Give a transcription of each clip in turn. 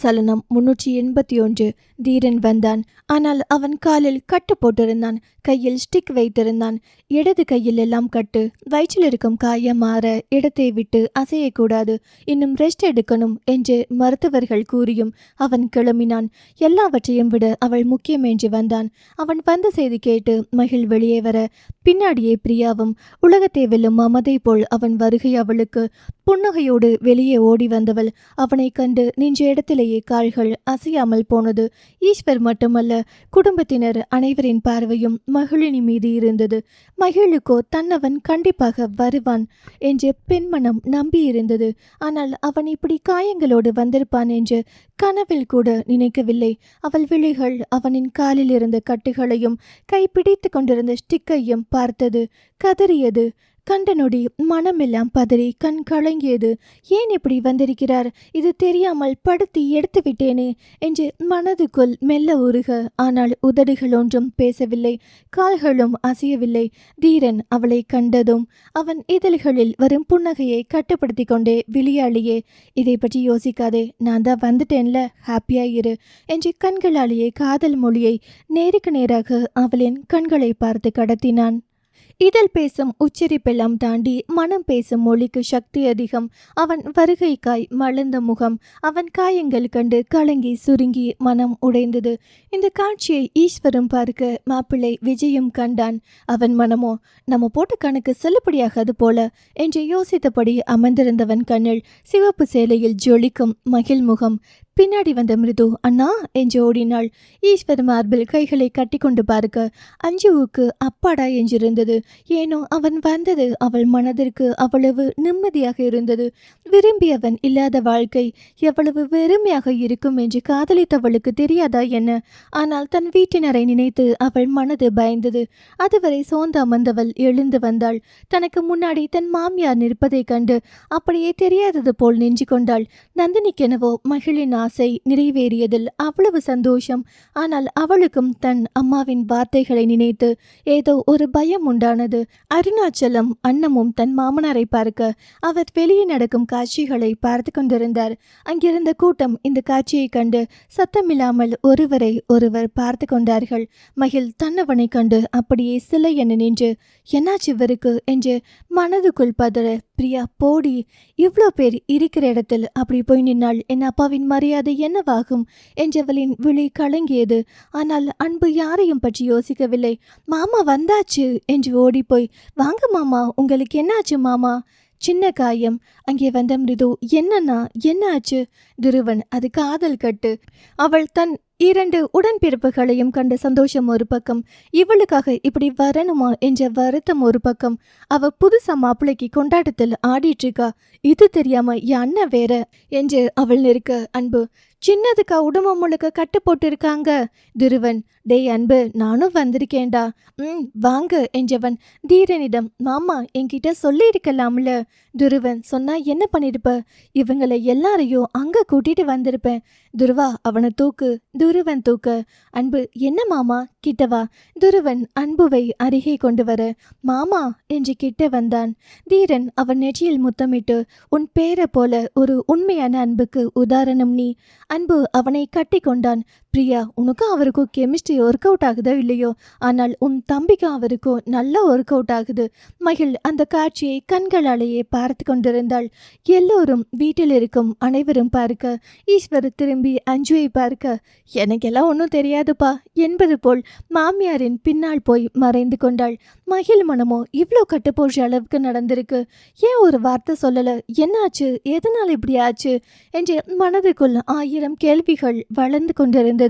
சலனம் முன்னூற்றி எண்பத்தி ஒன்று தீரன் வந்தான். ஆனால் அவன் காலில் கட்டு போட்டிருந்தான். கையில் ஸ்டிக் வைத்திருந்தான். இடது கையில் எல்லாம் கட்டு. வயிற்றில் இருக்கும் காயம் மாற இடத்தை விட்டு அசையக்கூடாது. இன்னும் ரெஸ்ட் எடுக்கணும் என்று மருத்துவர்கள் கூறியும் அவன் கிளம்பினான். எல்லாவற்றையும் விட அவள் முக்கியம் என்று வந்தான். அவன் வந்த செய்தி கேட்டு மகிழ் வெளியே வர பின்னாடியே பிரியாவும் உலகத்தை வெல்லும் மமதை போல் அவன் வருகை அவளுக்கு புன்னகையோடு வெளியே ஓடி வந்தவள். அவனை கண்டு நின்ற இடத்திலேயே கால்கள் அசையாமல் போனது. ஈஸ்வர் மட்டுமல்ல குடும்பத்தினர் அனைவரின் பார்வையும் மகிழினி மீது இருந்தது. மகிழுக்கோ தன்னவன் கண்டிப்பாக வருவான் என்று பெண்மனம் நம்பியிருந்தது. ஆனால் அவன் இப்படி காயங்களோடு வந்திருப்பான் என்று கனவில் கூட நினைக்கவில்லை. அவள் விழிகள் அவனின் காலில் இருந்த கட்டுகளையும் கைப்பிடித்து கொண்டிருந்த ஸ்டிக்கையும் பார்த்தது. கதறியது. கண்ட நொடி மனமெல்லாம் பதறி கண் கலங்கியது. ஏன் இப்படி வந்திருக்கிறார்? இது தெரியாமல் படுத்தி எடுத்து விட்டேனே என்று மனதுக்குள் மெல்ல உருக ஆனால் உதடுகள் ஒன்றும் பேசவில்லை. கால்களும் அசையவில்லை. தீரன் அவளை கண்டதும் அவன் இதழ்களில் வரும் புன்னகையை கட்டுப்படுத்தி கொண்டே விளையாளியே இதை பற்றி யோசிக்காதே. நான் தான் வந்துட்டேன்ல. ஹாப்பியா இரு என்று கண்களாலேயே காதல் மொழியை நேருக்கு நேராக அவளின் கண்களை பார்த்து கடத்தினான். இதழ் பேசும் உச்சரிப்பெல்லாம் தாண்டி மனம் பேசும் மொழிக்கு சக்தி அதிகம். அவன் வருகைக்காய் மலர்ந்த முகம். அவன் காயங்கள் கண்டு கலங்கி சுருங்கி மனம் உடைந்தது. இந்த காட்சியை ஈஸ்வரம் பார்க்க மாப்பிள்ளை விஜயும் கண்டான். அவன் மனமோ நம்ம போட்ட கணக்கு செல்லுபடியாகாது போல என்று யோசித்தபடி அமர்ந்திருந்தவன் கண்ணில் சிவப்பு சேலையில் ஜொலிக்கும் மகிழ் முகம். பின்னாடி வந்த மிருது அண்ணா என்று ஓடினாள். ஈஸ்வர் மார்பில் கைகளை கட்டிக்கொண்டு பார்க்க அஞ்சுவுக்கு அப்பாடா என்றிருந்தது. ஏனோ அவன் வந்தது அவள் மனதிற்கு அவ்வளவு நிம்மதியாக இருந்தது. விரும்பியவன் இல்லாத வாழ்க்கை எவ்வளவு வெறுமையாக இருக்கும் என்று காதலித்தவளுக்கு தெரியாதா என்ன? ஆனால் தன் வீட்டினரை நினைத்து அவள் மனது பயந்தது. அதுவரை சோர்ந்து அமர்ந்தவள் எழுந்து வந்தாள். தனக்கு முன்னாடி தன் மாமியார் நிற்பதைக் கண்டு அப்படியே தெரியாதது போல் நெஞ்சு கொண்டாள். நந்தினிக்கெனவோ மகிழின் ஆசை நிறைவேறியதில் அவ்வளவு சந்தோஷம். ஆனால் அவளுக்கும் தன் அம்மாவின் வார்த்தைகளை நினைத்து ஏதோ ஒரு பயம் உண்டானது. அருணாச்சலம் அன்னமும் தன் மாமனாரை பார்க்க அவர் வெளியே நடக்கும் காட்சிகளை பார்த்து கொண்டிருந்தார். அங்கிருந்த கூட்டம் இந்த காட்சியை கண்டு சத்தமில்லாமல் ஒருவரை ஒருவர் பார்த்து கொண்டார்கள். மகிழ் தன்னவனை கண்டு அப்படியே சிலை என நின்று என்னாச்சு இவருக்கு? என்று மனதுக்குள் பதற பிரியா போடி இவ்வளோ பேர் இருக்கிற இடத்தில் அப்படி போய் நின்னால் என் அப்பாவின் மரியாதை என்னவாகும்? என்றவளின் விழி கலங்கியது. ஆனால் அன்பு யாரையும் பற்றி யோசிக்கவில்லை. மாமா வந்தாச்சு என்று ஓடிப்போய் வாங்க மாமா உங்களுக்கு என்னாச்சு மாமா? சின்ன காயம். அங்கே வந்த மிருது என்னன்னா என்ன ஆச்சு துருவன் அது காதல் கட்டு. அவள் தன் இரண்டு உடன்பிறப்புகளையும் கண்ட சந்தோஷம் ஒரு பக்கம். இவளுக்காக இப்படி வரணுமா என்ற வருத்தம் ஒரு பக்கம். அவ புதுசா மாப்பிள்ளைக்கு கொண்டாட்டத்தில் ஆடிட்டு இருக்கா இது தெரியாம என் அண்ணன் வேற என்று அவள் நிற்க அன்பு. சின்னதுக்கா உடம்பு முழுக்க கட்டு போட்டு இருக்காங்க துருவன் டேய் அன்பு நானும் வந்திருக்கேன்டா. ம் வாங்க என்றவன் தீரனிடம் மாமா என்கிட்ட சொல்லியிருக்கலாம்ல. துருவன் சொன்னா என்ன பண்ணிருப்ப? இவங்களை எல்லாரையும் அங்க கூட்டிட்டு வந்திருப்பேன். துருவா அவனை தூக்கு. துருவன் தூக்க. அன்பு என்ன மாமா? கிட்டவா துருவன் அன்புவை அருகே கொண்டு வர. மாமா என்று கிட்ட வந்தான். தீரன் அவன் நெற்றியில் முத்தமிட்டு உன் பேரை போல ஒரு உண்மையான அன்புக்கு உதாரணம் நீ. அன்பு அவனை கட்டி கொண்டான் பிரியா உனக்கும் அவருக்கும் கெமிஸ்ட்ரி ஒர்க் அவுட் ஆகுதோ இல்லையோ? ஆனால் உன் தம்பிக்கும் அவருக்கும் நல்ல ஒர்க் அவுட் ஆகுது. மகிழ் அந்த காட்சியை கண்களாலேயே பார்த்து கொண்டிருந்தாள். எல்லோரும் வீட்டில் இருக்கும் அனைவரும் பார்க்க ஈஸ்வர் திரும்பி அஞ்சுவை பார்க்க எனக்கெல்லாம் ஒன்றும் தெரியாதுப்பா என்பது போல் மாமியாரின் பின்னால் போய் மறைந்து கொண்டாள். மகிழ் மனமோ இவ்வளோ கட்டுப்போன்ற அளவுக்கு நடந்திருக்கு. ஏன் ஒரு வார்த்தை சொல்லலை? என்னாச்சு? எதனால் இப்படி ஆச்சு? என்று மனதுக்குள் ஆயிரம் கேள்விகள் வளர்ந்து கொண்டிருந்தது.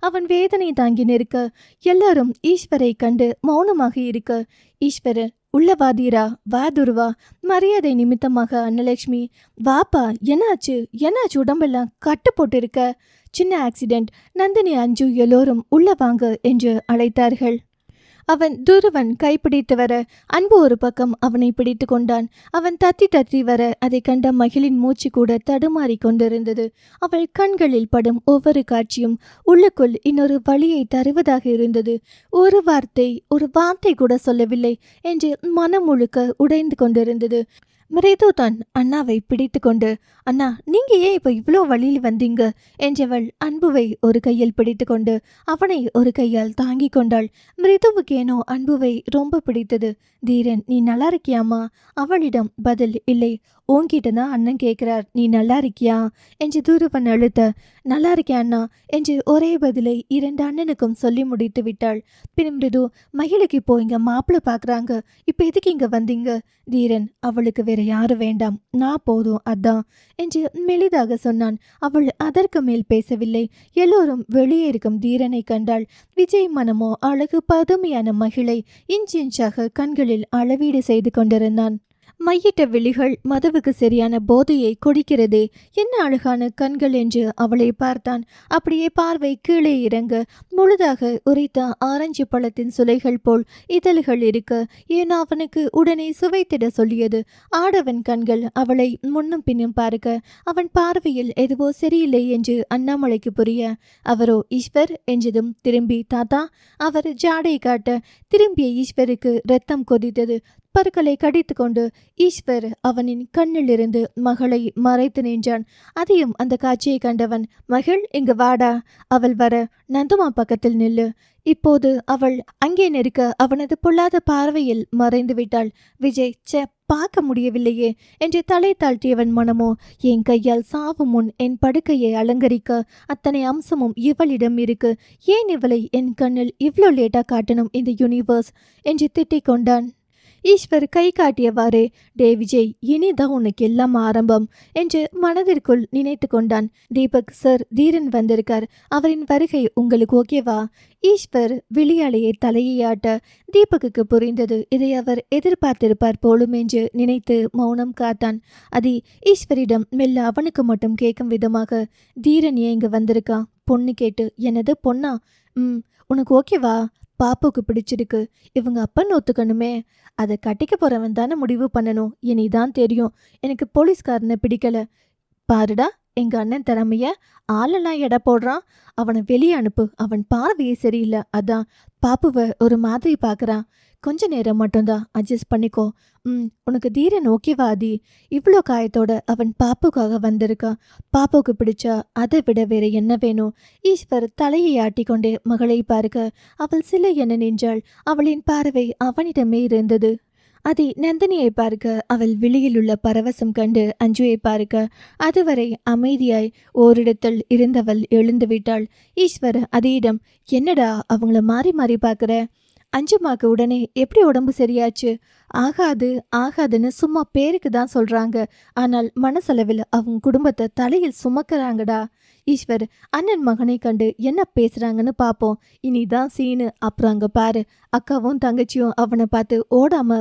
அவன் வேதனை தாங்கி நிற்க எல்லாரும் ஈஸ்வரை கண்டு மௌனமாக இருக்க ஈஸ்வரர் உள்ளவாதீரா வா துருவா மரியாதை நிமித்தமாக அன்னலட்சுமி வாப்பா என்னாச்சு? என்னாச்சு உடம்பெல்லாம் கட்டு போட்டிருக்க? சின்ன ஆக்சிடென்ட் நந்தினி அஞ்சு எல்லோரும் உள்ள வாங்க என்று அழைத்தார்கள். அவன் துருவன் கைப்பிடித்து வர அன்பு ஒரு பக்கம் அவனை பிடித்து கொண்டான். அவன் தத்தி தத்தி வர அதை கண்ட மகிழின் மூச்சு கூட தடுமாறி கொண்டிருந்தது. அவள் கண்களில் படும் ஒவ்வொரு காட்சியும் உள்ளுக்குள் இன்னொரு வழியை தருவதாக இருந்தது. ஒரு வார்த்தை ஒரு வார்த்தை கூட சொல்லவில்லை என்று மனம் முழுக்க உடைந்து கொண்டிருந்தது. மிருது தான் அண்ணாவை பிடித்து கொண்டு அண்ணா நீங்க ஏன் இப்ப இவ்வளோ வழியில் வந்தீங்க? என்றவள் அன்புவை ஒரு கையில் பிடித்து கொண்டு அவனை ஒரு கையால் தாங்கிக் கொண்டாள். மிருதுவுக்கேனோ அன்புவை ரொம்ப பிடித்தது. தீரன் நீ நல்லா இருக்கியாமா அவளிடம் பதில் இல்லை. உன்கிட்ட தான் அண்ணன் கேட்குறார் நீ நல்லா இருக்கியா? என்று தூருவன் அழுத்த. நல்லா இருக்கேன் அண்ணா என்று ஒரே பதிலை இரண்டு அண்ணனுக்கும் சொல்லி முடித்து விட்டாள். பின் மிருது மகிழுக்கு இப்போ இங்க மாப்பிள்ளை பார்க்குறாங்க இப்போ எதுக்கு இங்க வந்தீங்க? தீரன் அவளுக்கு வேற யாரும் வேண்டாம். நான் போதும் அதான் என்று மெளிதாக சொன்னான். அவள் அதற்கு மேல் பேசவில்லை. எல்லோரும் வெளியே இருக்கும் தீரனை கண்டாள். விஜய் மனமோ அழகு பதுமையான மகிழை இன்ச் இன்ச்சாக கண்களில் அளவீடு செய்து கொண்டிருந்தான். மையிட்ட விழிகள் மதுவுக்கு சரியான போதையை கொடுக்கிறதே என்ன அழகான கண்கள் என்று அவளை பார்த்தான். அப்படியே பார்வை கீழே இறங்க முழுதாக உரைத்த ஆரஞ்சு பழத்தின் சுலைகள் போல் இதழ்கள் இருக்க ஏனோ அவனுக்கு உடனே சுவைத்திட சொல்லியது. ஆடவன் கண்கள் அவளை முன்னும் பின்னும் பார்க்க அவன் பார்வையில் எதுவோ சரியில்லை என்று அண்ணாமலைக்கு புரிய அவரோ ஈஸ்வர் என்றதும் திரும்பி தாத்தா. அவர் ஜாடை காட்ட திரும்பிய ஈஸ்வருக்கு ரத்தம் கொதித்தது. பற்களை கடித்துக்கொண்டு ஈஸ்வர் அவனின் கண்ணிலிருந்து மகளை மறைத்து நின்றான். அதையும் அந்த காட்சியை கண்டவன் மகள் இங்கு வாடா. அவள் வர நந்துமா பக்கத்தில் நில்லு. இப்போது அவள் அங்கே நெருக்க அவனது பொல்லாத பார்வையில் மறைந்து விட்டாள். விஜய் சே பார்க்க முடியவில்லையே என்று தலை தாழ்த்தியவன் மனமோ என் கையால் சாவு முன் என் படுக்கையை அலங்கரிக்க அத்தனை அம்சமும் இவளிடம் இருக்கு. ஏன் இவளை என் கண்ணில் இவ்வளோ லேட்டா காட்டணும் இந்த யூனிவர்ஸ் என்று திட்டிக் கொண்டான். ஈஸ்வர் கை காட்டியவாறே டே விஜய் இனிதான் உனக்கு எல்லாம் ஆரம்பம் என்று மனதிற்குள் நினைத்து கொண்டான். தீபக் சார் தீரன் வந்திருக்கார். அவரின் வருகை உங்களுக்கு ஓகேவா ஈஸ்வர் விழியாளையை தலையை ஆட்ட தீபக்குக்கு புரிந்தது. இதை அவர் எதிர்பார்த்திருப்பார் போலும் என்று நினைத்து மௌனம் காத்தான். அது ஈஸ்வரிடம் மெல்ல அவனுக்கு மட்டும் கேட்கும் விதமாக தீரன் ஏன் இங்க வந்திருக்கா? பொண்ணு கேட்டு எனது பொண்ணா? ம் உனக்கு ஓகேவா பாப்புக்கு பிடிச்சிருக்கு. இவங்க அப்பன் ஒத்துக்கணுமே. அதை கட்டிக்க போறவன் தானே முடிவு பண்ணணும். இனிதான் தெரியும். எனக்கு போலீஸ்காரனை பிடிக்கல. பாருடா எங்க அண்ணன் திறமைய. ஆளெல்லாம் எடை போடுறான். அவனை வெளியே அனுப்பு. அவன் பார்வையே சரியில்லை. அதான் பாப்புவை ஒரு மாதிரி பார்க்கறான். கொஞ்ச நேரம் மட்டும்தான் அட்ஜஸ்ட் பண்ணிக்கோ. ம் உனக்கு தீரன் ஓகேவா ஆதி? இவ்வளோ காயத்தோட அவன் பாப்புக்காக வந்திருக்கான் பாப்புக்கு பிடிச்சா அதை விட வேற என்ன வேணும்? ஈஸ்வர் தலையை ஆட்டிக்கொண்டே மகளை பார்க்க அவள் சிலை என நின்றாள்? அவளின் பார்வை அவனிடமே இருந்தது. அதை நந்தினியை பார்க்க அவள் விழியில் உள்ள பரவசம் கண்டு அஞ்சுவை பார்க்க அதுவரை அமைதியாய் ஓரிடத்தில் இருந்தவள் எழுந்து விட்டாள். ஈஸ்வர் அதேயிடம் என்னடா அவங்கள மாறி மாறி பார்க்குற? அஞ்சுமாக்கு உடனே எப்படி உடம்பு சரியாச்சு? ஆகாது ஆகாதுன்னு சும்மா பேருக்கு தான் சொல்றாங்க. ஆனால் மனசளவில் அவங்க குடும்பத்தை தலையில் சுமக்கிறாங்கடா. ஈஸ்வர் அண்ணன் மகனை கண்டு என்ன பேசுறாங்கன்னு பார்ப்போம் இனிதான் சீனு. அப்புறம் அங்க பாரு. அக்காவும் தங்கச்சியும் அவனை பார்த்து ஓடாம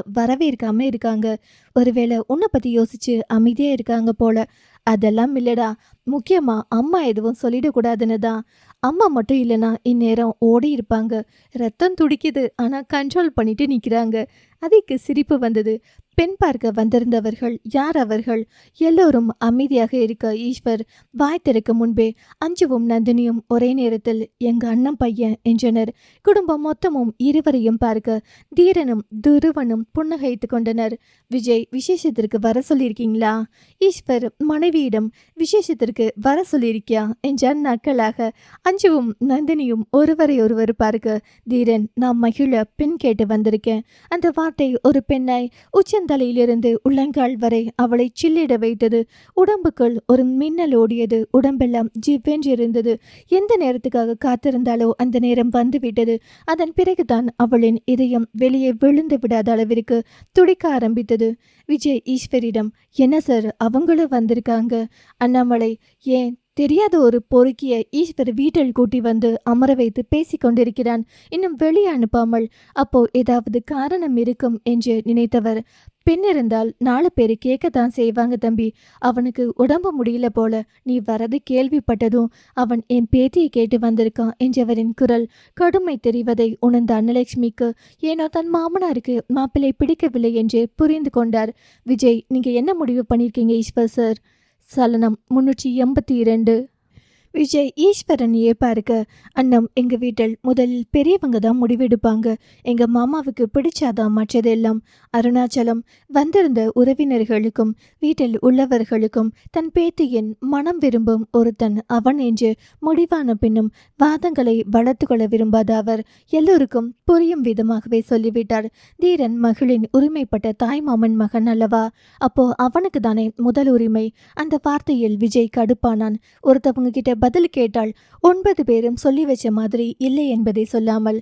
இருக்காம இருக்காங்க. ஒருவேளை உன்னை பத்தி யோசிச்சு அமைதியா இருக்காங்க போல. அதெல்லாம் இல்லடா. முக்கியமா அம்மா எதுவும் சொல்லிடக்கூடாதுன்னு தான். அம்மா மட்டும் இல்லைனா இந்நேரம் ஓடி இருப்பாங்க. ரத்தம் துடிக்குது. ஆனா கண்ட்ரோல் பண்ணிட்டு நிற்கிறாங்க அதைக்கு சிரிப்பு வந்தது. பெண் பார்க்க வந்திருந்தவர்கள் யார் அவர்கள்? எல்லோரும் அமைதியாக இருக்க ஈஸ்வர் வாய் திறக்க முன்பே அஞ்சுவும் நந்தினியும் ஒரே நேரத்தில் எங்க அண்ணன் பையன் என்றனர். குடும்பம் மொத்தமும் இருவரையும் பார்க்க தீரனும் துருவனும் புன்னகைத்து கொண்டனர். விஜய் விசேஷத்திற்கு வர சொல்லியிருக்கீங்களா? ஈஸ்வர் மனைவியிடம் விசேஷத்திற்கு வர சொல்லியிருக்கியா? என்றார் நக்கலாக அஞ்சுவும் நந்தினியும் ஒருவரை ஒருவர் பார்க்க தீரன் நான் மகிழ பெண் கேட்டு வந்திருக்கேன். அந்த வார்த்தை ஒரு பெண்ணாய் உச்சந்தலையிலிருந்து உள்ளங்கால் வரை அவளை சில்லிட வைத்தது. உடம்புக்குள் ஒரு மின்னல் ஓடியது. உடம்பெல்லாம் ஜிவ்வென்றிருந்தது எந்த நேரத்துக்காக காத்திருந்தாலோ அந்த நேரம் வந்துவிட்டது. அதன் பிறகுதான் அவளின் இதயம் வெளியே விழுந்து விடாத அளவிற்கு துடிக்க ஆரம்பித்தது. விஜய் ஈஸ்வரிடம் என்ன சார் அவங்களும் வந்திருக்காங்க? அண்ணாமலை ஏன் தெரியாத ஒரு பொறுக்கிய ஈஸ்வர் வீட்டில் கூட்டி வந்து அமர வைத்து பேசி கொண்டிருக்கிறான். இன்னும் வெளியே அனுப்பாமல் அப்போ ஏதாவது காரணம் இருக்கும் என்று நினைத்தவர். பெண் இருந்தால் நாலு பேர் கேட்கத்தான் செய்வாங்க தம்பி. அவனுக்கு உடம்பு முடியல போல நீ வரது கேள்விப்பட்டதும் அவன் என் பேத்தியை கேட்டு வந்திருக்கான் என்றவரின் குரல் கடுமை தெரிவதை உணர்ந்த அன்னலட்சுமிக்கு ஏனோ தன் மாமனாருக்கு மாப்பிள்ளை பிடிக்கவில்லை என்று புரிந்து கொண்டார். விஜய் நீங்க என்ன முடிவு பண்ணியிருக்கீங்க ஈஸ்வர் சார்? சலனம் முன்னூற்றி எண்பத்தி இரண்டு. விஜய் ஈஸ்வரன் ஏப்பாருக்க அண்ணம் எங்கள் வீட்டில் முதலில் பெரியவங்க தான் முடிவெடுப்பாங்க. எங்கள் மாமாவுக்கு பிடிச்சாதான் மற்றதெல்லாம். அருணாச்சலம் வந்திருந்த உறவினர்களுக்கும் வீட்டில் உள்ளவர்களுக்கும் தன் பேத்தியின் மனம் விரும்பும் ஒருத்தன் அவன் என்று முடிவான பின்னும் வாதங்களை வளர்த்து கொள்ள விரும்பாத அவர் எல்லோருக்கும் புரியும் விதமாகவே சொல்லிவிட்டார். தீரன் மகளின் உரிமைப்பட்ட தாய்மாமன் மகன் அல்லவா? அப்போ அவனுக்கு தானே முதல் உரிமை. அந்த வார்த்தையில் விஜய் கடுப்பானான். ஒருத்தவங்க கிட்ட பதில் கேட்டால் ஒன்பது பேரும் சொல்லி வச்ச மாதிரி இல்லை என்பதை சொல்லாமல்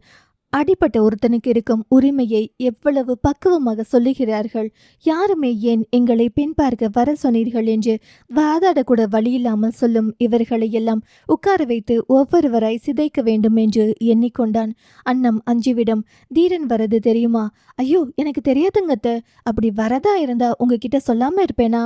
அடிப்பட்ட ஒருத்தனுக்கு இருக்கும் உரிமையை எவ்வளவு பக்குவமாக சொல்லுகிறார்கள். யாருமே ஏன் எங்களை பெண் பார்க்க வர சொன்னீர்கள் என்று வாதாடக்கூட வழியில்லாமல் சொல்லும் இவர்களை எல்லாம் உட்கார வைத்து ஒவ்வொருவராய் சிதைக்க வேண்டும் என்று எண்ணிக்கொண்டான். அன்னம் அஞ்சுவிடம் தீரன் வரது தெரியுமா? ஐயோ எனக்கு தெரியாதுங்கத்த அப்படி வரதா இருந்தா உங்ககிட்ட சொல்லாம இருப்பேனா?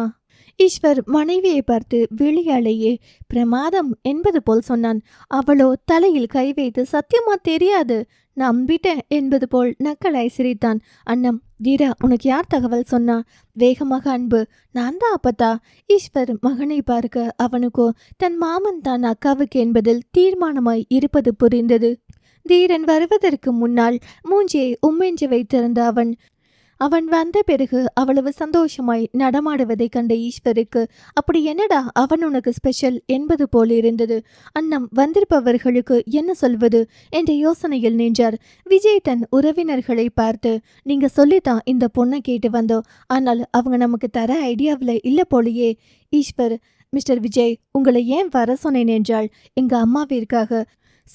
ஈஸ்வர் மனைவியை பார்த்து விழியாலேயே பிரமாதம் என்பது போல் சொன்னான். அவளோ தலையில் கை வைத்து சத்தியமா தெரியாது நம்பிட்டேன் என்பது போல் நக்கலாய் சிரித்தான். அண்ணம் தீரா உனக்கு யார் தகவல் சொன்னா? வேகமாக அன்பு நான் தான் அப்பத்தா. ஈஸ்வர் மகனை பார்க்க அவனுக்கோ தன் மாமன் தான் அக்காவுக்கு என்பதில் தீர்மானமாய் இருப்பது புரிந்தது. தீரன் வருவதற்கு முன்னால் மூஞ்சியை உம்மென்று வைத்திருந்த அவன் அவன் வந்த பிறகு அவ்வளவு சந்தோஷமாய் நடமாடுவதைக் கண்ட ஈஸ்வருக்கு அப்படி என்னடா? அவன் உனக்கு ஸ்பெஷல் என்பது போல் இருந்தது. அன்னம் வந்திருப்பவர்களுக்கு என்ன சொல்வது? என்ற யோசனையில் நின்றார். விஜய் தன் உறவினர்களை பார்த்து நீங்க சொல்லித்தான் இந்த பொண்ணை கேட்டு வந்தோம். ஆனால் அவங்க நமக்கு தர ஐடியாவில் இல்லை போலையே. ஈஸ்வர் மிஸ்டர் விஜய் உங்களை ஏன் வர சொன்னேன்? என்றால் எங்க அம்மாவிற்காக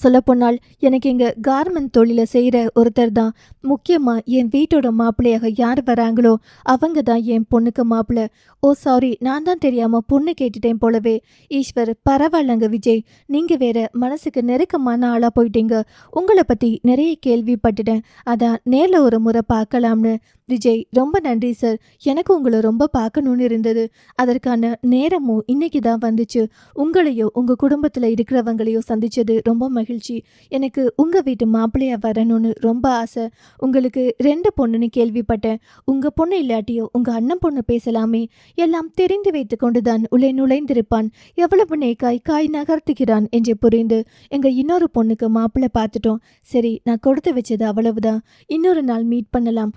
சொல்லப்போனால் எனக்கு இங்கே கார்மெண்ட் தொழிலை செய்கிற ஒருத்தர் தான். முக்கியமாக என் வீட்டோட மாப்பிள்ளையாக யார் வராங்களோ அவங்க தான் என் பொண்ணுக்கு மாப்பிள்ளை. ஓ சாரி நான் தான் தெரியாமல் பொண்ணு கேட்டுட்டேன் போலவே. ஈஸ்வர் பரவாயில்லங்க விஜய். நீங்கள் வேற மனசுக்கு நெருக்கமான ஆளாக போயிட்டீங்க. உங்களை பற்றி நிறைய கேள்விப்பட்டுட்டேன். அதான் நேரில் ஒரு முறை பார்க்கலாம்னு. விஜய் ரொம்ப நன்றி சார். எனக்கு உங்களை ரொம்ப பார்க்கணும்னு இருந்தது. அதற்கான நேரமும் இன்னைக்கு தான் வந்துச்சு. உங்களையோ உங்கள் குடும்பத்தில் இருக்கிறவங்களையோ சந்திச்சது ரொம்ப மகிழ்ச்சி. எனக்கு உங்கள் வீட்டு மாப்பிள்ளையாக வரணும்னு ரொம்ப ஆசை. உங்களுக்கு ரெண்டு பொண்ணுன்னு கேள்விப்பட்டேன். உங்கள் பொண்ணு இல்லாட்டியோ உங்கள் அண்ணன் பொண்ணு பேசலாமே. எல்லாம் தெரிந்து வைத்து கொண்டுதான் உள்ளே நுழைந்திருப்பான். எவ்வளவு நேக்காய் காய் நகர்த்துகிறான் என்று புரிந்து எங்கள் இன்னொரு பொண்ணுக்கு மாப்பிள்ளை பார்த்துட்டோம். சரி நான் கொடுத்து வச்சது அவ்வளவுதான். இன்னொரு நாள் மீட் பண்ணலாம்.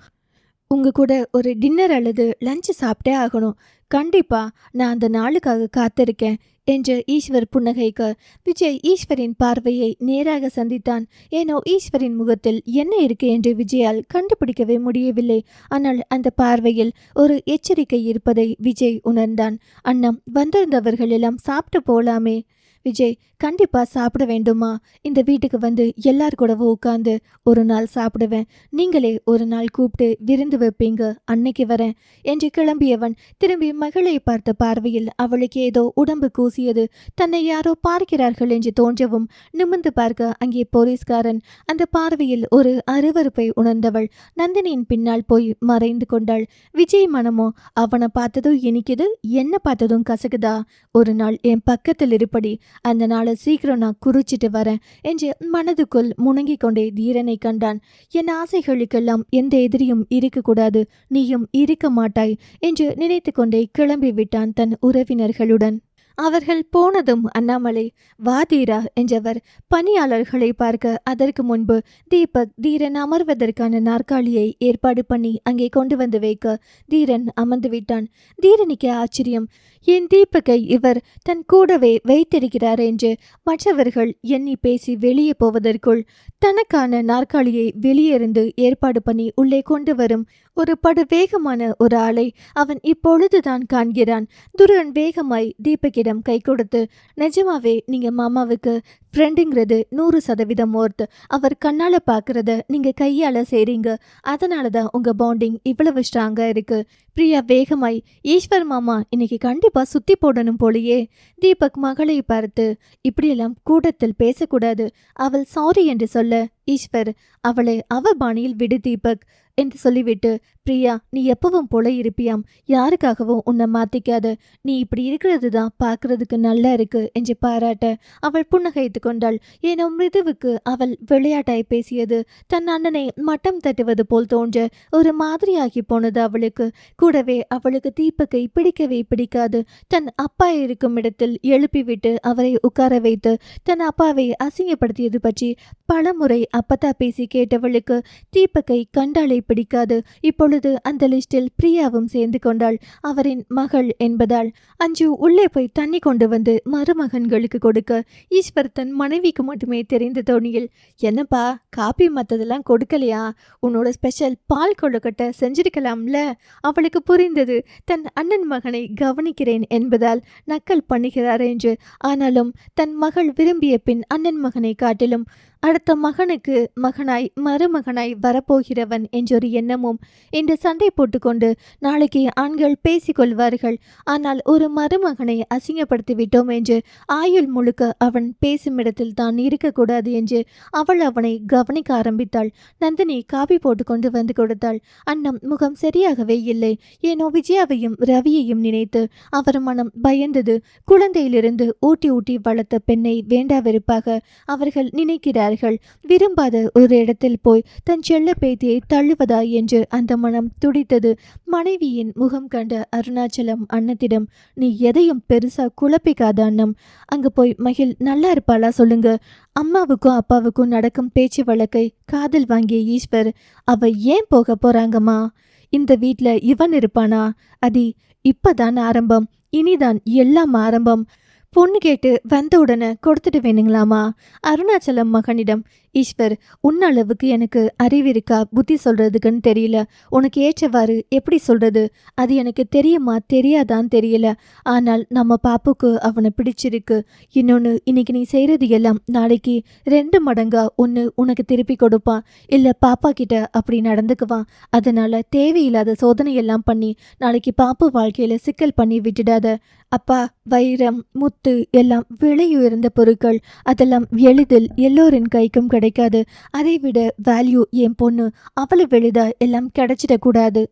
உங்க கூட ஒரு டின்னர் அல்லது லஞ்ச் சாப்பிட்டே ஆகணும். கண்டிப்பா நான் அந்த நாளுக்காக காத்திருக்கேன் என்று ஈஸ்வர் புன்னகைக்க விஜய் ஈஸ்வரின் பார்வையை நேராக சந்தித்தான். ஏனோ ஈஸ்வரின் முகத்தில் என்ன இருக்கு என்று விஜயால் கண்டுபிடிக்கவே முடியவில்லை. ஆனால் அந்த பார்வையில் ஒரு எச்சரிக்கை இருப்பதை விஜய் உணர்ந்தான். அண்ணம் வந்திருந்தவர்கள் எல்லாம் சாப்பிட்டு போலாமே. விஜய் கண்டிப்பா சாப்பிட வேண்டுமா? இந்த வீட்டுக்கு வந்து எல்லார் கூடவும் உட்காந்து ஒரு நாள் சாப்பிடுவேன். நீங்களே ஒரு நாள் கூப்பிட்டு விருந்து வைப்பீங்க. அன்னைக்கு வரேன். என்று கிளம்பியவன் திரும்பி மகளை பார்த்த பார்வையில் அவளுக்கு ஏதோ உடம்பு கூசியது. தன்னை யாரோ பார்க்கிறார்கள் என்று தோன்றவும் நிமிர்ந்து பார்க்க அங்கே போலீஸ்காரன் அந்த பார்வையில் ஒரு அருவருப்பை உணர்ந்தவள் நந்தினியின் பின்னால் போய் மறைந்து கொண்டாள். விஜய் மனமோ அவனை பார்த்ததும் இனிக்குது என்ன பார்த்ததும் கசக்குதா ஒரு நாள் என் பக்கத்தில் இருப்படி அந்த நாளை சீக்கிரம் நான் குறிச்சிட்டு வரேன் என்று மனதுக்குள் முணங்கிக் கொண்டே தீரனை கண்டான். என் ஆசைகளுக்கெல்லாம் எந்த எதிரியும் இருக்கக்கூடாது. நீயும் இருக்க மாட்டாய் என்று நினைத்து கொண்டே கிளம்பி விட்டான் தன் உறவினர்களுடன். அவர்கள் போனதும் அண்ணாமலை வாதீரா என்றவர் பணியாளர்களை பார்க்க அதற்கு முன்பு தீபக் தீரன் அமர்வதற்கான நாற்காலியை ஏற்பாடு பண்ணி அங்கே கொண்டு வந்து வைக்க தீரன் அமர்ந்து விட்டான். தீரனுக்கு ஆச்சரியம். என் தீபக்கை இவர் தன் கூடவே வைத்திருக்கிறார் என்று மற்றவர்கள் எண்ணி பேசி வெளியே போவதற்குள் தனக்கான நாற்காலியை வெளியிருந்து ஏற்பாடு பண்ணி உள்ளே கொண்டு வரும் ஒரு படு வேகமான ஒரு ஆளை அவன் இப்பொழுதுதான் காண்கிறான். துருவன் வேகமாய் தீபக்கிடம் கை கொடுத்து நிஜமாவே நீங்க மாமாவுக்கு ஃப்ரெண்டுங்கிறது நூறு சதவீதம் ஓர்த்து அவர் கண்ணால பாக்குறத நீங்க கையால செய்றீங்க. அதனால தான் உங்க பாண்டிங் இவ்வளவு ஸ்ட்ராங்கா இருக்கு. பிரியா வேகமாய் ஈஸ்வர் மாமா இன்னைக்கு கண்டிப்பா சுத்தி போடணும் போலயே. தீபக் மகளை பார்த்து இப்படியெல்லாம் கூட்டத்தில் பேசக்கூடாது. அவள் சாரி என்று சொல்ல ஈஸ்வர் அவளை அவ பாணியில் விடு தீபக். என்று சொல்லிவிட்டு பிரியா நீ எப்பவும் போல இருப்பியாம். யாருக்காகவும் உன்னை மாத்திக்காத. நீ இப்படி இருக்கிறது தான் பார்க்கறதுக்கு நல்லா இருக்கு என்று பாராட்ட அவள் புன்னகைத்து கொண்டாள். ஏனோ மிருதுவுக்கு அவள் விளையாட்டாய் பேசியது. தன் அண்ணனை மட்டம் தட்டுவது போல் தோன்ற ஒரு மாதிரியாகி போனது அவளுக்கு. கூடவே அவளுக்கு தீபக்கை பிடிக்கவே பிடிக்காது. தன் அப்பா இருக்கும் இடத்தில் எழுப்பிவிட்டு அவரை உட்கார வைத்து தன் அப்பாவை அசிங்கப்படுத்தியது பற்றி பலமுறை அப்பத்தா பேசி கேட்டவளுக்கு தீபக்கை கண்டாலே பிடிக்காது. இப்பொழுது அந்த லிஸ்டில் பிரியாவும் சேர்ந்து கொண்டாள். அவரின் மகள் என்பதால் அஞ்சு உள்ளே போய் தண்ணி கொண்டு வந்து மருமகன்களுக்கு கொடுக்க ஈஸ்வர் தன் மனைவிக்கு மட்டுமே தெரிந்த தோணியில் என்னப்பா காப்பி மற்றதெல்லாம் கொடுக்கலையா? உன்னோட ஸ்பெஷல் பால் கொழுக்கட்டை செஞ்சிருக்கலாம்ல? அவளுக்கு புரிந்தது தன் அண்ணன் மகனை கவனிக்கிறேன் என்பதால் நக்கல் பண்ணுகிறார் என்று. ஆனாலும் தன் மகள் விரும்பிய பின் அண்ணன் மகனை காட்டிலும் அடுத்த மகனுக்கு மகனாய் மருமகனாய் வரப்போகிறவன் என்றொரு எண்ணமும் இன்று சண்டை போட்டுக்கொண்டு நாளைக்கு ஆண்கள் பேசிக்கொள்வார்கள். ஆனால் ஒரு மருமகனை அசிங்கப்படுத்தி விட்டோம் என்று ஆயுள் முழுக்க அவன் பேசும் இடத்தில் தான் இருக்கக்கூடாது என்று அவள் அவனை கவனிக்க ஆரம்பித்தாள். நந்தினி காபி போட்டு கொண்டு வந்து கொடுத்தாள். அண்ணம் முகம் சரியாகவே இல்லை. ஏனோ விஜயாவையும் ரவியையும் நினைத்து அவர் மனம் பயந்தது. குழந்தையிலிருந்து ஊட்டி ஊட்டி வளர்த்த பெண்ணை வேண்டாவெறுப்பாக அவர்கள் நினைக்கிறார் நினைக்கிறார்கள் விரும்பாத ஒரு இடத்தில் போய் தன் செல்ல பேத்தியை தள்ளுவதா என்று அந்த மனம் துடித்தது. மனைவியின் முகம் கண்ட அருணாச்சலம் அன்னத்திடம் நீ எதையும் பெருசா குழப்பிக்காத அண்ணம். அங்க போய் மகிழ் நல்லா இருப்பாளா சொல்லுங்க. அம்மாவுக்கும் அப்பாவுக்கும் நடக்கும் பேச்சு வழக்கை காதல் வாங்கிய ஈஸ்வர் அவ ஏன் போக போறாங்கம்மா? இந்த வீட்டில் இவன் இருப்பானா? அதி இப்பதான் ஆரம்பம். இனிதான் எல்லாம் ஆரம்பம். பொண்ணு கேட்டு வந்த உடனே கொடுத்துட்டு வேணுங்களாமா? அருணாச்சலம் மகனிடம் ஈஸ்வர் உன்னளவுக்கு எனக்கு அறிவு இருக்கா? புத்தி சொல்கிறதுக்குன்னு தெரியல. உனக்கு ஏற்றவாறு எப்படி சொல்கிறது அது எனக்கு தெரியுமா? தெரியாதான்னு தெரியல. ஆனால் நம்ம பாப்புக்கு அவனை பிடிச்சிருக்கு. இன்னொன்று இன்னைக்கு நீ செய்கிறது எல்லாம் நாளைக்கு ரெண்டு மடங்காக ஒன்று உனக்கு திருப்பி கொடுப்பான். இல்லை பாப்பா கிட்ட அப்படி நடந்துக்குவான். அதனால் தேவையில்லாத சோதனை எல்லாம் பண்ணி நாளைக்கு பாப்பு வாழ்க்கையில் சிக்கல் பண்ணி விட்டுடாத. அப்பா வைரம் முத்து எல்லாம் விலையுயர்ந்த பொருட்கள். அதெல்லாம் எளிதில் எல்லோரின் கைக்கும் கிடைக்காது. அதை விட வேல்யூ என் பொண்ணு அவ்வளவு எளிதா எல்லாம் கிடைச்சிடக்கூடாது.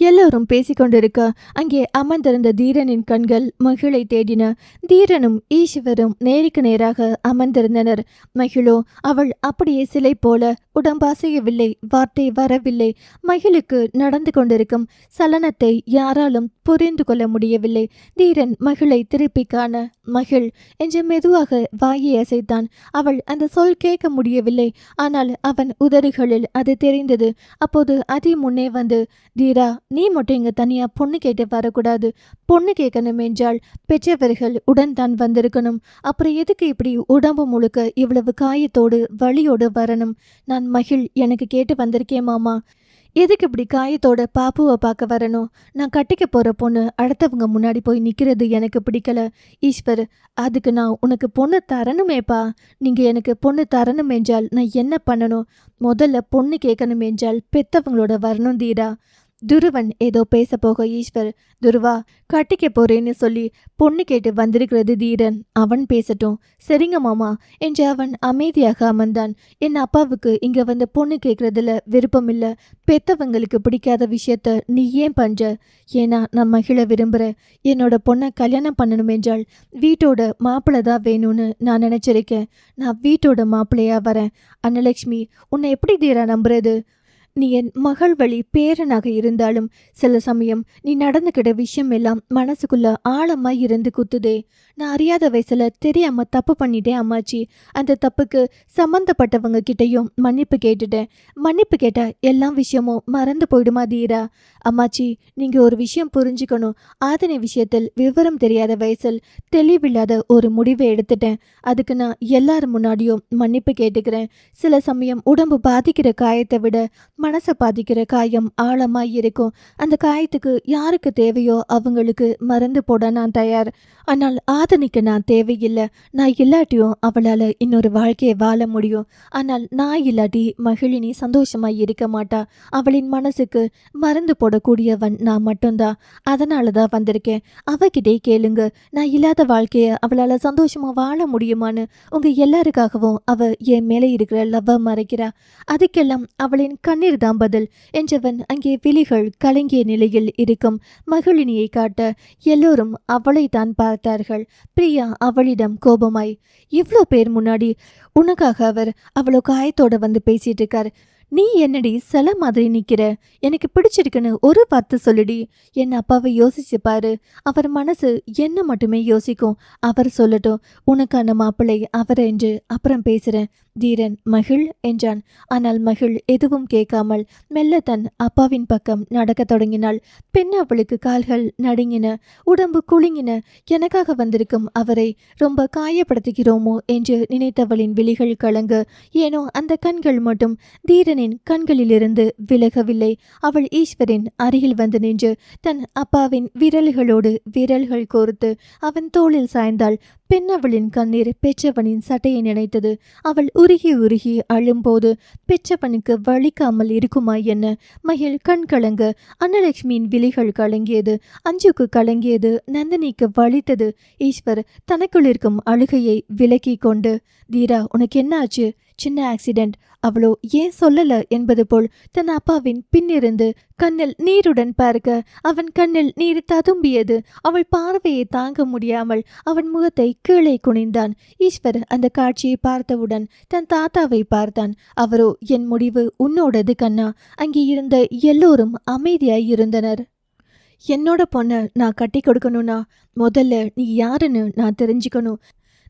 எல்லோரும் பேசிக்கொண்டிருக்க அங்கே அமர்ந்திருந்த தீரனின் கண்கள் மகிழை தேடின. தீரனும் ஈஸ்வரும் நேருக்கு நேராக அமர்ந்திருந்தனர். மகிழோ அவள் அப்படியே சிலை போல உடம்பாசையவில்லை வார்த்தை வரவில்லை. மகிழுக்கு நடந்து கொண்டிருக்கும் சலனத்தை யாராலும் புரிந்து கொள்ள முடியவில்லை. தீரன் மகிழை திருப்பி காண மகிழ் என்று மெதுவாக வாயை அசைத்தான். அவள் அந்த சொல் கேட்க முடியவில்லை. ஆனால் அவன் உதடுகளில் அது தெரிந்தது. அப்போது அதி முன்னே வந்து தீரா நீ மட்டும் இங்க தனியா பொண்ணு கேட்டு வரக்கூடாது. பொண்ணு கேட்கணும் என்றால் பெற்றவர்கள் உடன் தான் வந்திருக்கணும். அப்புறம் எதுக்கு இப்படி உடம்பு முழுக்க இவ்வளவு காயத்தோடு வழியோடு வரணும்? நான் மகிழ் எனக்கு கேட்டு வந்திருக்கேன் மாமா. எதுக்கு இப்படி காயத்தோட பாப்புவை பார்க்க வரணும்? நான் கட்டிக்க போற பொண்ணு அடுத்தவங்க முன்னாடி போய் நிக்கிறது எனக்கு பிடிக்கல. ஈஸ்வர் அதுக்கு நான் உனக்கு பொண்ணு தரணுமேப்பா. நீங்க எனக்கு பொண்ணு தரணும் என்றால் நான் என்ன பண்ணணும்? முதல்ல பொண்ணு கேட்கணும் என்றால் பெத்தவங்களோட வரணும் தீரா. துருவன் ஏதோ பேச போக ஈஸ்வர் துருவா கட்டிக்க போறேன்னு சொல்லி பொண்ணு கேட்டு வந்திருக்கிறது தீரன். அவன் பேசட்டும். சரிங்க மாமா என்று அவன் அமைதியாக அமர்ந்தான். என் அப்பாவுக்கு இங்க வந்து பொண்ணு கேட்கறதுல விருப்பம் இல்ல பெத்தவங்களுக்கு பிடிக்காத விஷயத்த நீ ஏன் பண்ற? ஏன்னா நான் மகிழ விரும்புற என்னோட பொண்ணை கல்யாணம் பண்ணணும் என்றால் வீட்டோட மாப்பிள்ளை தான் வேணும்னு நான் நினைச்சிருக்கேன். நான் வீட்டோட மாப்பிள்ளையா வரேன். அன்னலக்ஷ்மி உன்னை எப்படி தீரா நம்புறது? நீ என் மகள் வழி பேரனாக இருந்தாலும் சில சமயம் நீ நடந்துக்கிட்ட விஷயம் எல்லாம் மனசுக்குள்ள ஆழமாய் இருந்து குத்துதே. நான் அறியாத வயசுல தெரியாம தப்பு பண்ணிட்டேன் அம்மாச்சி. அந்த தப்புக்கு சம்பந்தப்பட்டவங்க கிட்டயும் மன்னிப்பு கேட்டுட்டேன். மன்னிப்பு கேட்டா எல்லா விஷயமும் மறந்து போயிடுமா தீரா? அம்மாச்சி நீங்க ஒரு விஷயம் புரிஞ்சுக்கணும். ஆதினை விஷயத்தில் விவரம் தெரியாத வயசில் தெளிவில்லாத ஒரு முடிவை எடுத்துட்டேன். அதுக்கு நான் எல்லார் முன்னாடியும் மன்னிப்பு கேட்டுக்கிறேன். சில சமயம் உடம்பு பாதிக்கிற காயத்தை விட மனசை பாதிக்கிற காயம் ஆழமாக இருக்கும். அந்த காயத்துக்கு யாருக்கு தேவையோ அவங்களுக்கு மறந்து போட நான் தயார். ஆனால் ஆதனிக்கு நான் தேவையில்லை. நான் இல்லாட்டியும் அவளால் இன்னொரு வாழ்க்கையை வாழ முடியும். ஆனால் நான் இல்லாட்டி மகிழினி சந்தோஷமாக இருக்க மாட்டா. அவளின் மனசுக்கு மறந்து போட கூடியவன் நான் மட்டும்தான். அதனால தான் வந்திருக்கேன். அவகிட்டே கேளுங்க. நான் இல்லாத வாழ்க்கைய அவளால் சந்தோஷமா வாழ முடியுமான்னு உங்க எல்லாருக்காகவும் அவ என் மேலே இருக்கிற லவ்வை மறைக்கிறா. அதுக்கெல்லாம் அவளின் கண்ணீர் தான் பதில். என்றவன் அங்கே விழிகள் கலங்கிய நிலையில் இருக்கும் மகளினியை காட்ட எல்லோரும் அவளை தான் பார்த்தார்கள். பிரியா அவளிடம் கோபமாய் இவ்வளோ பேர் முன்னாடி உனக்காக அவர் அவ்வளோ காயத்தோட வந்து பேசிட்டு இருக்காரு நீ என்னடி சில மாதிரி நிற்கிற எனக்கு பிடிச்சிருக்குன்னு ஒரு வார்த்தை சொல்லுடி. என் அப்பாவை யோசிச்சு பாரு. அவர் மனசு என்ன மட்டுமே யோசிக்கும். அவர் சொல்லட்டும் உனக்கான மாப்பிள்ளை அவர் என்று அப்புறம் பேசுறேன். தீரன் மகிழ் என்றான். ஆனால் மகிழ் எதுவும் கேட்காமல் மெல்ல தன் அப்பாவின் பக்கம் நடக்கத் தொடங்கினாள். பெண் அவளுக்கு கால்கள் நடுங்கின உடம்பு குலுங்கின. எனக்காக வந்திருக்கும் அவரை ரொம்ப காயப்படுத்துகிறோமோ என்று நினைத்தவளின் விழிகள் கலங்க ஏனோ அந்த கண்கள் மட்டும் தீரனின் கண்களிலிருந்து விலகவில்லை. அவள் ஈஸ்வரின் அருகில் வந்து நின்று தன் அப்பாவின் விரல்களோடு விரல்கள் கோர்த்து அவன் தோளில் சாய்ந்தாள். பெண் அவளின் கண்ணீர் பெற்றவனின் சட்டையை நினைத்தது. அவள் உருகி உருகி அழும்போது பெற்றவனுக்கு வலிக்காமல் இருக்குமா என்ன? மகிழ் கண் கலங்க அன்னலட்சுமியின் விழிகள் கலங்கியது அஞ்சுக்கு கலங்கியது நந்தினிக்கு வலித்தது. ஈஸ்வர் தனக்குள் இருக்கும் அழுகையை விலக்கி கொண்டு தீரா உனக்கு என்ன ஆச்சு சின்ன ஆக்சிடென்ட் அவளோ ஏன் சொல்லல என்பது போல் தன் அப்பாவின் பின்னிருந்து கண்ணில் நீருடன் பார்க்க. அவன் கண்ணில் நீர் ததும்பியது. அவள் பார்வையை தாங்க முடியாமல் அவன் முகத்தை கீழே குனிந்தான். ஈஸ்வர் அந்த காட்சியை பார்த்தவுடன் தன் தாத்தாவை பார்த்தான். அவரோ என் முடிவு உன்னோடது கண்ணா. அங்கே இருந்த எல்லோரும் அமைதியாய் இருந்தனர். என்னோட பொண்ணை நான் கட்டி கொடுக்கணும்னா முதல்ல நீ யாருன்னு நான் தெரிஞ்சுக்கணும்.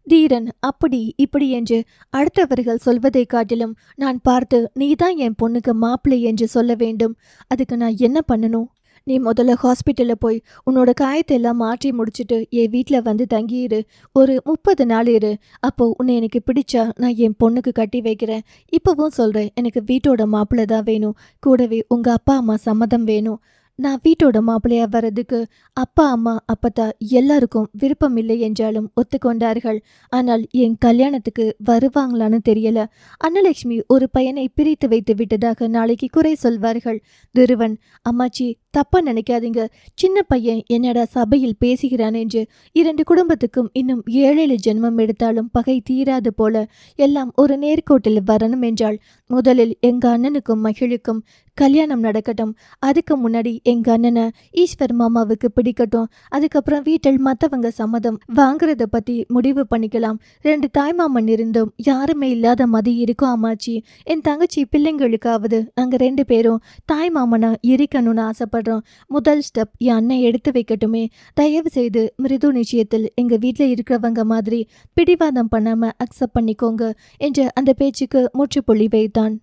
தீரன் அப்படி இப்படி என்று அடுத்தவர்கள் சொல்வதை காட்டிலும் நான் பார்த்து நீதான் என் பொண்ணுக்கு மாப்பிள்ளை என்று சொல்ல வேண்டும். அதுக்கு நான் என்ன பண்ணணும்? நீ முதல்ல ஹாஸ்பிட்டலில் போய் உன்னோட காயத்தை எல்லாம் மாற்றி முடிச்சுட்டு என் வீட்டில் வந்து தங்கியிரு. ஒரு முப்பது நாள் இரு. அப்போ உன்னை எனக்கு பிடிச்சா நான் என் பொண்ணுக்கு கட்டி வைக்கிறேன். இப்போவும் சொல்கிறேன் எனக்கு வீட்டோட மாப்பிள்ளை தான் வேணும். கூடவே உங்கள் அப்பா அம்மா சம்மதம் வேணும். நான் வீட்டோட மாப்பிள்ளையா வர்றதுக்கு அப்பா அம்மா அப்பத்தா எல்லாருக்கும் விருப்பம் இல்லை என்றாலும் ஒத்துக்கொண்டார்கள். ஆனால் என் கல்யாணத்துக்கு வருவாங்களான்னு தெரியல. அன்னலட்சுமி ஒரு பையனை பிரித்து வைத்து விட்டதாக நாளைக்கு குறை சொல்வார்கள். துருவன் அம்மாச்சி தப்பா நினைக்காதீங்க. சின்ன பையன் என்னடா சபையில் பேசுகிறான் என்று இரண்டு குடும்பத்துக்கும் இன்னும் ஏழேழு ஜென்மம் எடுத்தாலும் பகை தீராது போல எல்லாம் ஒரு நேர்கோட்டில் வரணும் என்றால் முதலில் எங்க அண்ணனுக்கும் மகிழுக்கும் கல்யாணம் நடக்கட்டும். அதுக்கு முன்னாடி எங்க அண்ணனை ஈஸ்வர் மாமாவுக்கு பிடிக்கட்டும். அதுக்கப்புறம் வீட்டில் மற்றவங்க சம்மதம் வாங்குறத பத்தி முடிவு பண்ணிக்கலாம். ரெண்டு தாய்மாமன் இருந்தும் யாருமே இல்லாத மதி இருக்கும் அம்மாச்சி என் தங்கச்சி பிள்ளைங்களுக்காவது நாங்க ரெண்டு பேரும் தாய்மாமனா இருக்கணும்னு ஆசைப்படுறோம் முதல் ஸ்டெப் என் அண்ணன் எடுத்து வைக்கட்டுமே. தயவு செய்து மிருது நிச்சயத்தில் எங்க வீட்டில் இருக்கிறவங்க மாதிரி பிடிவாதம் பண்ணாம அக்செப்ட் பண்ணிக்கோங்க. என்று அந்த பேச்சுக்கு முற்றுப்புள்ளி வைத்தான்.